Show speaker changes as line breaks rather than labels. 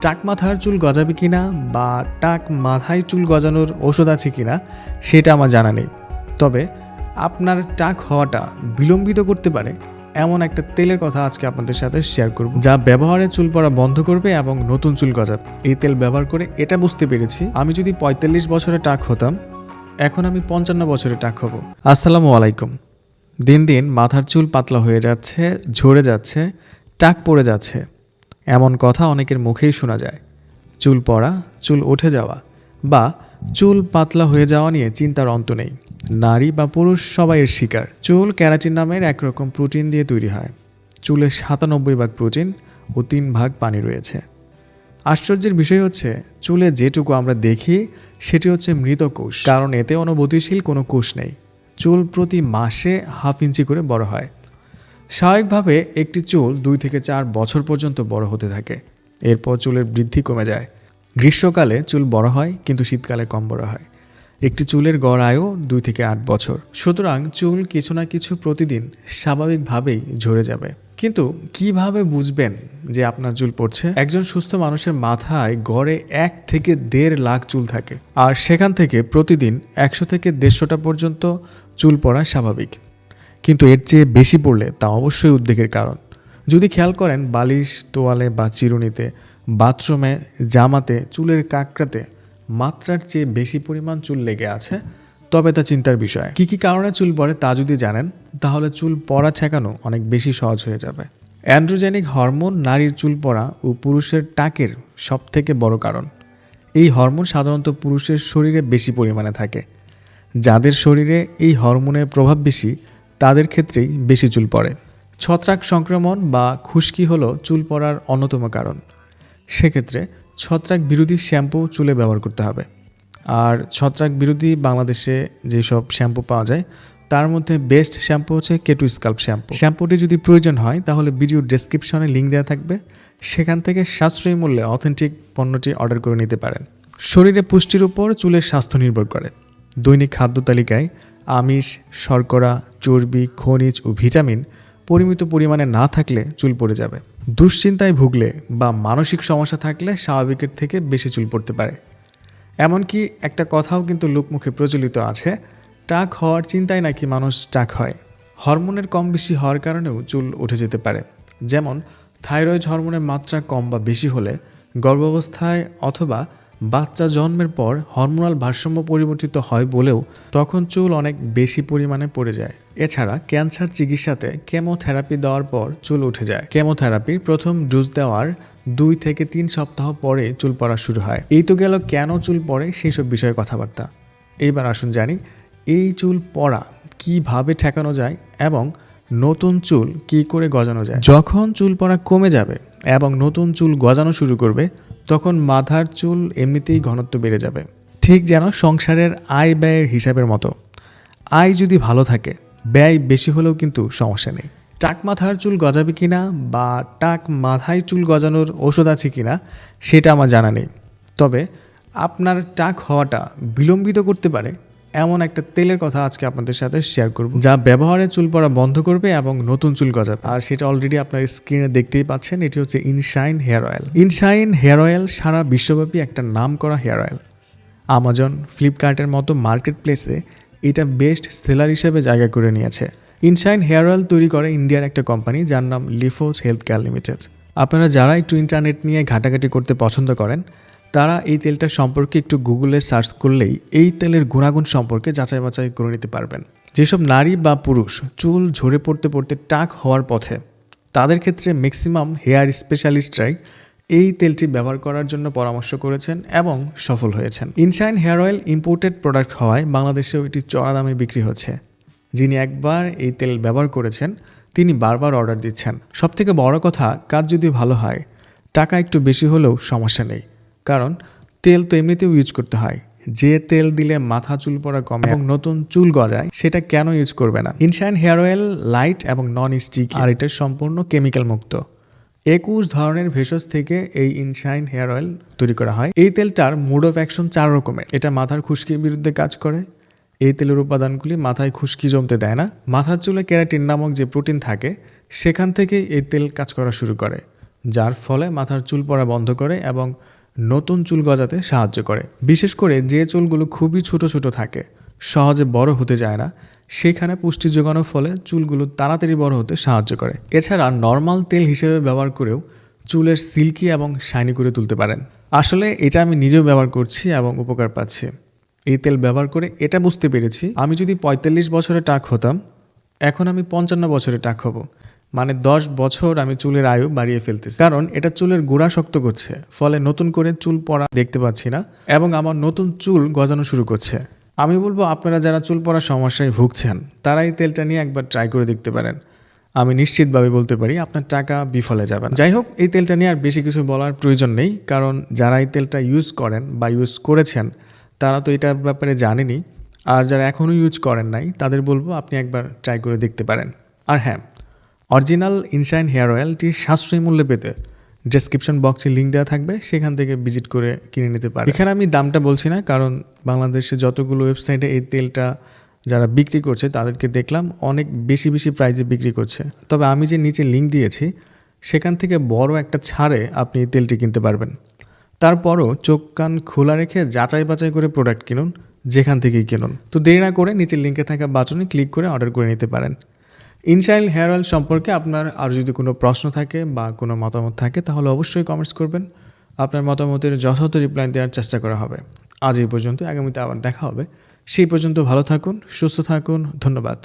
টাক মাথার চুল গজাবে কি না বা টাক মাথায় চুল গজানোর ওষুধ আছে কি না সেটা আমার জানা নেই। তবে আপনার টাক হওয়াটা বিলম্বিত করতে পারে এমন একটা তেলের কথা আজকে আপনাদের সাথে শেয়ার করব। যা ব্যবহারে চুল পড়া বন্ধ করবে এবং নতুন চুল গজাবে। এই তেল ব্যবহার করে এটা বুঝতে পেরেছি। আমি যদি পঁয়তাল্লিশ বছরে টাক হতাম, এখন আমি পঞ্চান্ন বছরে টাক হব। আসসালামু আলাইকুম। দিন দিন মাথার চুল পাতলা হয়ে যাচ্ছে, ঝরে যাচ্ছে, টাক পড়ে যাচ্ছে। এমন কথা অনেকের মুখেই শোনা যায়। চুল পড়া, চুল উঠে যাওয়া বা চুল পাতলা হয়ে যাওয়া নিয়ে চিন্তার অন্ত নেই। নারী বা পুরুষ সবাই এর শিকার। চুল ক্যারাটিন নামের একরকম প্রোটিন দিয়ে তৈরি হয়। চুলে সাতানব্বই ভাগ প্রোটিন ও তিন ভাগ পানি রয়েছে। আশ্চর্যের বিষয় হচ্ছে, চুলে যেটুকু আমরা দেখি, সেটি হচ্ছে মৃত কোষ। কারণ এতে অনুভূতিশীল কোনো কোষ নেই। চুল প্রতি মাসে হাফ ইঞ্চি করে বড় হয়। স্বাভাবিকভাবে একটি চুল দুই থেকে চার বছর পর্যন্ত বড় হতে থাকে। এরপর চুলের বৃদ্ধি কমে যায়। গ্রীষ্মকালে চুল বড় হয়, কিন্তু শীতকালে কম বড় হয়। একটি চুলের গড় আয়ু দুই থেকে আট বছর। সুতরাং চুল কিছু না কিছু প্রতিদিন স্বাভাবিকভাবেই ঝরে যাবে। কিন্তু কীভাবে বুঝবেন যে আপনার চুল পড়ছে? একজন সুস্থ মানুষের মাথায় গড়ে এক থেকে দেড় লাখ চুল থাকে। আর সেখান থেকে প্রতিদিন একশো থেকে দেড়শোটা পর্যন্ত চুল পড়া স্বাভাবিক। কিন্তু এর চেয়ে বেশি পড়লে তা অবশ্যই উদ্বেগের কারণ। যদি খেয়াল করেন, বালিশ, তোয়ালে বা চিরুনিতে, বাথরুমে, জামাতে, চুলের কাঁকড়াতে মাত্রার চেয়ে বেশি পরিমাণ চুল লেগে আছে, তবে তা চিন্তার বিষয়। কি কি কারণে চুল পড়ে তা যদি জানেন, তাহলে চুল পড়া ঠেকানো অনেক বেশি সহজ হয়ে যাবে। অ্যান্ড্রোজেনিক হরমোন নারীর চুল পড়া ও পুরুষের টাকের সবথেকে বড় কারণ। এই হরমোন সাধারণত পুরুষের শরীরে বেশি পরিমাণে থাকে। যাদের শরীরে এই হরমোনের প্রভাব বেশি তাদের ক্ষেত্রেই বেশি চুল পড়ে। ছত্রাক সংক্রমণ বা খুশকি হলো চুল পড়ার অন্যতম কারণ। সেক্ষেত্রে ছত্রাক বিরোধী শ্যাম্পু চুলে ব্যবহার করতে হবে। আর ছত্রাক বিরোধী বাংলাদেশে যেসব শ্যাম্পু পাওয়া যায়, তার মধ্যে বেস্ট শ্যাম্পু হচ্ছে কেটু স্কাল্প শ্যাম্পু। শ্যাম্পুটি যদি প্রয়োজন হয়, তাহলে ভিডিও ডেসক্রিপশনে লিঙ্ক দেওয়া থাকবে। সেখান থেকে সাশ্রয়ী মূল্যে অথেন্টিক পণ্যটি অর্ডার করে নিতে পারেন। শরীরে পুষ্টির উপর চুলের স্বাস্থ্য নির্ভর করে। দৈনিক খাদ্য তালিকায় আমিষ, শর্করা চর্বি, খনিজ ও ভিটামিন পরিমিত পরিমাণে না থাকলে চুল পড়ে যাবে। দুশ্চিন্তায় ভুগলে বা মানসিক সমস্যা থাকলে স্বাভাবিকের থেকে বেশি চুল পড়তে পারে। এমনকি একটা কথাও কিন্তু লোকমুখে প্রচলিত আছে, টাক হওয়ার চিন্তায় নাকি মানুষ টাক হয়। হরমোনের কম বেশি হওয়ার কারণেও চুল উঠে যেতে পারে। যেমন, থাইরয়েড হরমোনের মাত্রা কম বা বেশি হলে গর্ভাবস্থায় অথবা বাচ্চা জন্মের পর হরমোনাল ভারসাম্য পরিবর্তিত হয় বলেও তখন চুল অনেক বেশি পরিমাণে পড়ে যায়। এছাড়া ক্যান্সার চিকিৎসাতে কেমোথেরাপি দেওয়ার পর চুল উঠে যায়। কেমোথেরাপির প্রথম ডোজ দেওয়ার দুই থেকে তিন সপ্তাহ পরে চুল পড়া শুরু হয়। এই তো গেল কেন চুল পড়ে সেই সব বিষয়ে কথাবার্তা। এইবার আসুন জানি, এই চুল পড়া কীভাবে ঠেকানো যায় এবং নতুন চুল কি করে গজানো যায়? যখন চুল পড়া কমে যাবে এবং নতুন চুল গজানো শুরু করবে তখন মাথার চুল এমনিতেই ঘনত্ব বেড়ে যাবে। ঠিক যেন সংসারের আয় ব্যয়ের হিসাবের মতো। আয় যদি ভালো থাকে, ব্যয় বেশি হলেও কিন্তু সমস্যা নেই। টাক মাথার চুল গজাবে কি না বা টাক মাথায় চুল গজানোর ওষুধ আছে কি না সেটা আমার জানা নেই। তবে আপনার টাক হওয়াটা বিলম্বিত করতে পারে এমন একটা তেলের কথা আজকে আপনাদের সাথে শেয়ার করব। যা ব্যবহারে চুল পড়া বন্ধ করবে এবং নতুন চুল গজাবে। আর সেটা অলরেডি আপনার স্ক্রিনে দেখতেই পাচ্ছেন এটি হচ্ছে Inshine hair oil Inshine hair oil সারা বিশ্বব্যাপী একটা নাম করা হেয়ার অয়েল আমাজন ফ্লিপকার্টের মতো মার্কেট প্লেসে এটা বেস্ট সেলার হিসেবে জায়গা করে নিয়েছে। ইনশাইন হেয়ার অয়েল তৈরি করে ইন্ডিয়ার একটা কোম্পানি যার নাম লিফোজ হেলথ কেয়ার লিমিটেড আপনারা যারা একটু ইন্টারনেট নিয়ে ঘাটাঘাটি করতে পছন্দ করেন তারা এই তেলটা সম্পর্কে একটু গুগলে সার্চ করলেই এই তেলের গুণাগুণ সম্পর্কে যাচাই বাছাই করে নিতে পারবেন। যেসব নারী বা পুরুষ চুল ঝরে পড়তে পড়তে টাক হওয়ার পথে, তাদের ক্ষেত্রে ম্যাক্সিমাম হেয়ার স্পেশালিস্টরাই এই তেলটি ব্যবহার করার জন্য পরামর্শ করেছেন এবং সফল হয়েছেন। Inshine hair oil imported product হওয়ায় বাংলাদেশেও এটি চড়া দামে বিক্রি হচ্ছে। যিনি একবার এই তেল ব্যবহার করেছেন, তিনি বারবার অর্ডার দিচ্ছেন। সবথেকে বড় কথা, কাজ যদি ভালো হয়, টাকা একটু বেশি হলেও সমস্যা নেই। কারণ তেল তো এমনিতেও ইউজ করতে হয়। যে তেল দিলে মাথা, চুল পড়া কমে এবং নতুন চুল গজায়, সেটা কেন ইউজ করবে না? ইনশাইন হেয়ার অয়েল লাইট এবং নন স্টিক আর এটা সম্পূর্ণ কেমিক্যাল মুক্ত। একুশ ধরনের ভেষজ থেকে এই ইনশাইন হেয়ার অয়েল তৈরি করা হয়। এই তেলটার মোড অফ অ্যাকশন চার রকমের। এটা মাথার খুশকির বিরুদ্ধে কাজ করে। এই তেলের উপাদানগুলি মাথায় খুশকি জমতে দেয় না। মাথার চুলে ক্যারাটিন নামক যে প্রোটিন থাকে, সেখান থেকে এই তেল কাজ করা শুরু করে, যার ফলে মাথার চুল পড়া বন্ধ করে এবং নতুন চুল গজাতে সাহায্য করে। বিশেষ করে যে চুলগুলো খুবই ছোট ছোট থাকে, সহজে বড় হতে যায় না, সেখানে পুষ্টি যোগানোর ফলে চুলগুলো তাড়াতাড়ি বড় হতে সাহায্য করে। এছাড়া নর্মাল তেল হিসেবে ব্যবহার করেও চুলের সিল্কি এবং শাইনি করে তুলতে পারেন। আসলে এটা আমি নিজেও ব্যবহার করছি এবং উপকার পাচ্ছি। এই তেল ব্যবহার করে এটা বুঝতে পেরেছি। আমি যদি পঁয়তাল্লিশ বছরে টাক হতাম, এখন আমি পঞ্চান্ন বছরে টাক হব। মানে দশ বছর আমি চুলের আয়ু বাড়িয়ে ফেলতেছি। কারণ এটা চুলের গোড়া শক্ত করছে, ফলে নতুন করে চুল পড়া দেখতে পাচ্ছি না এবং আমার নতুন চুল গজানো শুরু করছে। আমি বলব, আপনারা যারা চুল পড়ার সমস্যায় ভুগছেন তারা এই তেলটা নিয়ে একবার ট্রাই করে দেখতে পারেন। আমি নিশ্চিতভাবে বলতে পারি, আপনার টাকা বিফলে যাবে। যাই হোক, এই তেলটা নিয়ে আর বেশি কিছু বলার প্রয়োজন নেই, কারণ যারা এই তেলটা ইউজ করেন বা ইউজ করেছেন, তারা তো এটার ব্যাপারে জানেনি আর যারা এখনও ইউজ করেন নাই, তাদের বলব, আপনি একবার ট্রাই করে দেখতে পারেন। আর হ্যাঁ অরিজিনাল ইনশাইন হেয়ার অয়েলটি সাশ্রয়ী মূল্যে পেতে ডেসক্রিপশন বক্সে লিঙ্ক দেওয়া থাকবে, সেখান থেকে ভিজিট করে কিনে নিতে পারে এখানে আমি দামটা বলছি না, কারণ বাংলাদেশে যতগুলো ওয়েবসাইটে এই তেলটা যারা বিক্রি করছে তাদেরকে দেখলাম অনেক বেশি বেশি প্রাইজে বিক্রি করছে। তবে আমি যে নিচে লিঙ্ক দিয়েছি, সেখান থেকে বড় একটা ছাড়ে আপনি তেলটি কিনতে পারবেন। তারপরও চোখ কান খোলা রেখে যাচাই বাছাই করে প্রোডাক্ট কিনুন, যেখান থেকেই কিনুন। তো দেরি না করে নিচের লিঙ্কে থাকা বাটনে ক্লিক করে অর্ডার করে নিতে পারেন। ইনশাইল হেয়ার অয়েল সম্পর্কে আপনার আর যদি কোনো প্রশ্ন থাকে বা কোনো মতামত থাকে, তাহলে অবশ্যই কমেন্টস করবেন। আপনার মতামতের যথাযথ রিপ্লাই দেওয়ার চেষ্টা করা হবে। আজ এই পর্যন্ত আগামীতে আবার দেখা হবে। সেই পর্যন্ত ভালো থাকুন, সুস্থ থাকুন। ধন্যবাদ।